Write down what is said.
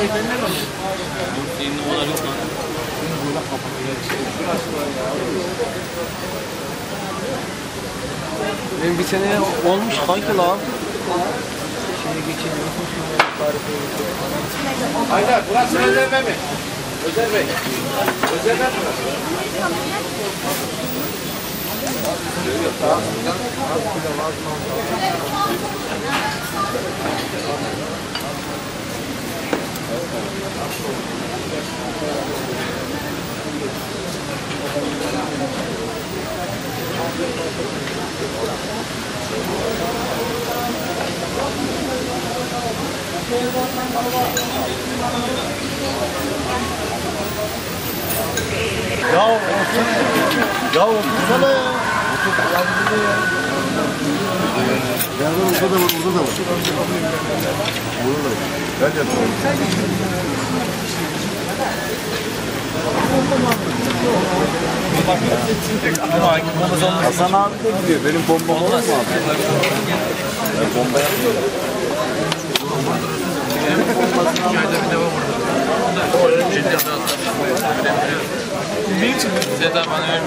Senin numaralar yok lan. Benim bir sene olmuş kanki lan. Şeye geçemiyorum. Haydar burası Bey mi? Özer Bey. Özer Bey burası. 嗯好的然后然后我不说了嗯好 Ben de Hasan abi de gidiyor. Benim bombam olmaz mı abi? Ben bomba yapmıyorum. Zeydan bana öyle.